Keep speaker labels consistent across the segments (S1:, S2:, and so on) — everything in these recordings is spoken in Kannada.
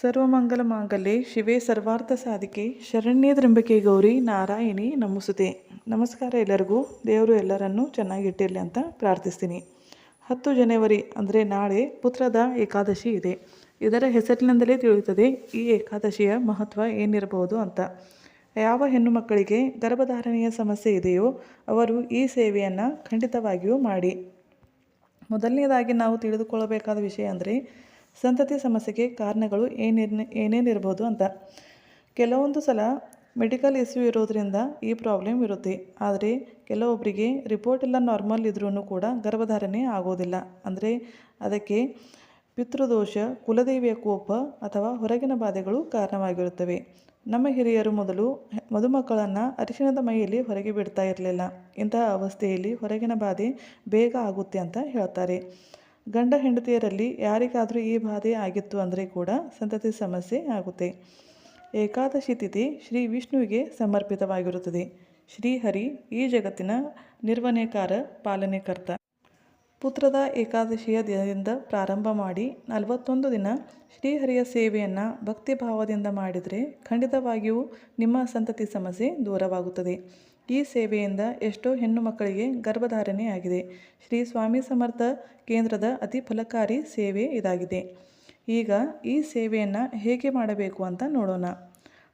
S1: ಸರ್ವಮಂಗಲ ಮಾಂಗಲ್ಯ ಶಿವೆ ಸರ್ವಾರ್ಥ ಸಾಧಿಕೆ, ಶರಣ್ಯ ತ್ರಂಬಿಕೆ ಗೌರಿ, ನಾರಾಯಣಿ ನಮುಸುತೆ. ನಮಸ್ಕಾರ ಎಲ್ಲರಿಗೂ. ದೇವರು ಎಲ್ಲರನ್ನೂ ಚೆನ್ನಾಗಿಟ್ಟಿರಲಿ ಅಂತ ಪ್ರಾರ್ಥಿಸ್ತೀನಿ. ಹತ್ತು ಜನವರಿ ಅಂದರೆ ನಾಳೆ ಪುತ್ರದ ಏಕಾದಶಿ ಇದೆ. ಇದರ ಹೆಸರಿನಿಂದಲೇ ತಿಳಿಯುತ್ತದೆ ಈ ಏಕಾದಶಿಯ ಮಹತ್ವ ಏನಿರಬಹುದು ಅಂತ. ಯಾವ ಹೆಣ್ಣು ಮಕ್ಕಳಿಗೆ ಗರ್ಭಧಾರಣೆಯ ಸಮಸ್ಯೆ ಇದೆಯೋ ಅವರು ಈ ಸೇವೆಯನ್ನು ಖಂಡಿತವಾಗಿಯೂ ಮಾಡಿ. ಮೊದಲನೇದಾಗಿ ನಾವು ತಿಳಿದುಕೊಳ್ಳಬೇಕಾದ ವಿಷಯ ಅಂದರೆ ಸಂತತಿ ಸಮಸ್ಯೆಗೆ ಕಾರಣಗಳು ಏನೇನು ಏನೇನಿರ್ಬೋದು ಅಂತ. ಕೆಲವೊಂದು ಸಲ ಮೆಡಿಕಲ್ ಇಶ್ಯೂ ಇರೋದರಿಂದ ಈ ಪ್ರಾಬ್ಲಮ್ ಇರುತ್ತೆ. ಆದರೆ ಕೆಲವೊಬ್ಬರಿಗೆ ರಿಪೋರ್ಟ್ ಎಲ್ಲ ನಾರ್ಮಲ್ ಇದ್ರೂ ಕೂಡ ಗರ್ಭಧಾರಣೆ ಆಗೋದಿಲ್ಲ. ಅಂದರೆ ಅದಕ್ಕೆ ಪಿತೃದೋಷ, ಕುಲದೇವಿಯ ಕೋಪ ಅಥವಾ ಹೊರಗಿನ ಬಾಧೆಗಳು ಕಾರಣವಾಗಿರುತ್ತವೆ. ನಮ್ಮ ಹಿರಿಯರು ಮೊದಲು ಮದುಮಕ್ಕಳನ್ನು ಅರಿಶಿಣದ ಮೈಯಲ್ಲಿ ಹೊರಗೆ ಬಿಡ್ತಾ ಇರಲಿಲ್ಲ. ಇಂತಹ ಅವಸ್ಥೆಯಲ್ಲಿ ಹೊರಗಿನ ಬಾಧೆ ಬೇಗ ಆಗುತ್ತೆ ಅಂತ ಹೇಳ್ತಾರೆ. ಗಂಡ ಹೆಂಡತಿಯರಲ್ಲಿ ಯಾರಿಗಾದರೂ ಈ ಬಾಧೆ ಆಗಿತ್ತು ಅಂದರೆ ಕೂಡ ಸಂತತಿ ಸಮಸ್ಯೆ ಆಗುತ್ತೆ. ಏಕಾದಶಿ ತಿಥಿ ಶ್ರೀ ವಿಷ್ಣುವಿಗೆ ಸಮರ್ಪಿತವಾಗಿರುತ್ತದೆ. ಶ್ರೀಹರಿ ಈ ಜಗತ್ತಿನ ನಿರ್ವಹಣೆಕಾರ, ಪಾಲನೆಕರ್ತ. ಪುತ್ರದ ಏಕಾದಶಿಯ ದಿನದಿಂದ ಪ್ರಾರಂಭ ಮಾಡಿ ನಲವತ್ತೊಂದು ದಿನ ಶ್ರೀಹರಿಯ ಸೇವೆಯನ್ನು ಭಕ್ತಿಭಾವದಿಂದ ಮಾಡಿದರೆ ಖಂಡಿತವಾಗಿಯೂ ನಿಮ್ಮ ಸಂತತಿ ಸಮಸ್ಯೆ ದೂರವಾಗುತ್ತದೆ. ಈ ಸೇವೆಯಿಂದ ಎಷ್ಟೋ ಹೆಣ್ಣು ಮಕ್ಕಳಿಗೆ ಗರ್ಭಧಾರಣೆ ಆಗಿದೆ ಶ್ರೀ ಸ್ವಾಮಿ ಸಮರ್ಥ ಕೇಂದ್ರದ ಅತಿ ಫಲಕಾರಿ ಸೇವೆ ಇದಾಗಿದೆ. ಈಗ ಈ ಸೇವೆಯನ್ನು ಹೇಗೆ ಮಾಡಬೇಕು ಅಂತ ನೋಡೋಣ.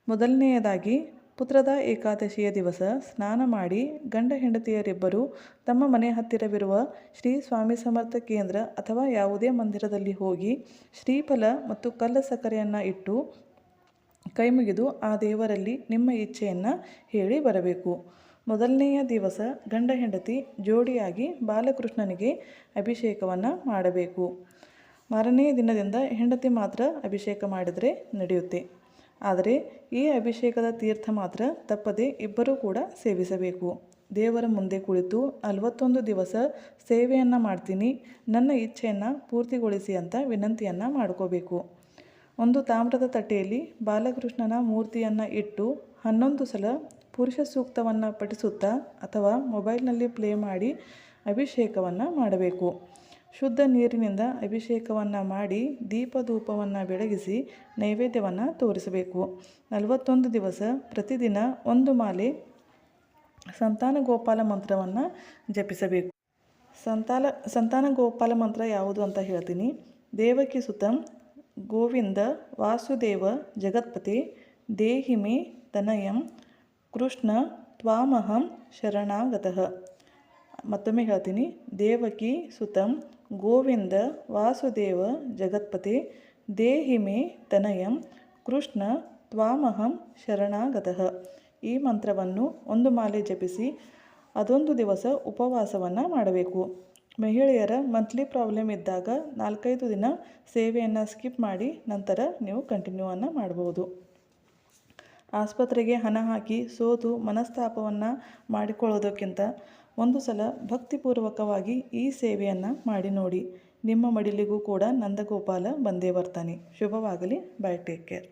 S1: ಮೊದಲನೆಯದಾಗಿ ಪುತ್ರದ ಏಕಾದಶಿಯ ದಿವಸ ಸ್ನಾನ ಮಾಡಿ ಗಂಡ ಹೆಂಡತಿಯರಿಬ್ಬರು ತಮ್ಮ ಮನೆ ಹತ್ತಿರವಿರುವ ಶ್ರೀ ಸ್ವಾಮಿ ಸಮರ್ಥ ಕೇಂದ್ರ ಅಥವಾ ಯಾವುದೇ ಮಂದಿರದಲ್ಲಿ ಹೋಗಿ ಶ್ರೀಫಲ ಮತ್ತು ಕಲ್ಲ ಸಕ್ಕರೆಯನ್ನು ಇಟ್ಟು ಕೈಮುಗಿದು ಆ ದೇವರಲ್ಲಿ ನಿಮ್ಮ ಇಚ್ಛೆಯನ್ನು ಹೇಳಿ ಬರಬೇಕು. ಮೊದಲನೆಯ ದಿವಸ ಗಂಡ ಹೆಂಡತಿ ಜೋಡಿಯಾಗಿ ಬಾಲಕೃಷ್ಣನಿಗೆ ಅಭಿಷೇಕವನ್ನು ಮಾಡಬೇಕು. ಮಾರನೆಯ ದಿನದಿಂದ ಹೆಂಡತಿ ಮಾತ್ರ ಅಭಿಷೇಕ ಮಾಡಿದರೆ ನಡೆಯುತ್ತೆ. ಆದರೆ ಈ ಅಭಿಷೇಕದ ತೀರ್ಥ ಮಾತ್ರ ತಪ್ಪದೆ ಇಬ್ಬರೂ ಕೂಡ ಸೇವಿಸಬೇಕು. ದೇವರ ಮುಂದೆ ಕುಳಿತು ನಲವತ್ತೊಂದು ದಿವಸ ಸೇವೆಯನ್ನು ಮಾಡ್ತೀನಿ, ನನ್ನ ಇಚ್ಛೆಯನ್ನು ಪೂರ್ತಿಗೊಳಿಸಿ ಅಂತ ವಿನಂತಿಯನ್ನು ಮಾಡ್ಕೋಬೇಕು. ಒಂದು ತಾಮ್ರದ ತಟ್ಟೆಯಲ್ಲಿ ಬಾಲಕೃಷ್ಣನ ಮೂರ್ತಿಯನ್ನು ಇಟ್ಟು ಹನ್ನೊಂದು ಸಲ ಪುರುಷ ಸೂಕ್ತವನ್ನು ಪಠಿಸುತ್ತಾ ಅಥವಾ ಮೊಬೈಲ್ನಲ್ಲಿ ಪ್ಲೇ ಮಾಡಿ ಅಭಿಷೇಕವನ್ನು ಮಾಡಬೇಕು. ಶುದ್ಧ ನೀರಿನಿಂದ ಅಭಿಷೇಕವನ್ನು ಮಾಡಿ ದೀಪಧೂಪವನ್ನು ಬೆಳಗಿಸಿ ನೈವೇದ್ಯವನ್ನು ತೋರಿಸಬೇಕು. ನಲವತ್ತೊಂದು ದಿವಸ ಪ್ರತಿದಿನ ಒಂದು ಮಾಲೆ ಸಂತಾನ ಗೋಪಾಲ ಮಂತ್ರವನ್ನು ಜಪಿಸಬೇಕು. ಸಂತಾನ ಸಂತಾನ ಗೋಪಾಲ ಮಂತ್ರ ಯಾವುದು ಅಂತ ಹೇಳ್ತೀನಿ. ದೇವಕಿ ಸುತಂ, ಗೋವಿಂದ, ವಾಸುದೇವ, ಜಗತ್ಪತಿ, ದೇಹಿಮಿ, ತನಯಂ, ಕೃಷ್ಣ, ತ್ವಾಮಹಂ, ಶರಣಾಗತಃ. ಮತ್ತೊಮ್ಮೆ ಹೇಳ್ತೀನಿ. ದೇವಕಿ ಸುತಂ ಗೋವಿಂದ ವಾಸುದೇವ ಜಗತ್ಪತಿ ದೇಹಿಮೆ ತನಯಂ ಕೃಷ್ಣ ತ್ವಾಮಹಂ ಶರಣಾಗತಃ. ಈ ಮಂತ್ರವನ್ನು ಒಂದು ಮಾಲೆ ಜಪಿಸಿ ಅದೊಂದು ದಿವಸ ಉಪವಾಸವನ್ನು ಮಾಡಬೇಕು. ಮಹಿಳೆಯರ ಮಂತ್ಲಿ ಪ್ರಾಬ್ಲಮ್ ಇದ್ದಾಗ ನಾಲ್ಕೈದು ದಿನ ಸೇವೆಯನ್ನು ಸ್ಕಿಪ್ ಮಾಡಿ ನಂತರ ನೀವು ಕಂಟಿನ್ಯೂವನ್ನು ಮಾಡಬಹುದು ಆಸ್ಪತ್ರೆಗೆ ಹಣ ಹಾಕಿ ಸೋತು ಮನಸ್ತಾಪವನ್ನು ಮಾಡಿಕೊಳ್ಳೋದಕ್ಕಿಂತ ಒಂದು ಸಲ ಭಕ್ತಿಪೂರ್ವಕವಾಗಿ ಈ ಸೇವೆಯನ್ನು ಮಾಡಿ ನೋಡಿ. ನಿಮ್ಮ ಮಡಿಲಿಗೂ ಕೂಡ ನಂದಗೋಪಾಲ ಬಂದೇ ಬರ್ತಾನೆ ಶುಭವಾಗಲಿ. Bye take care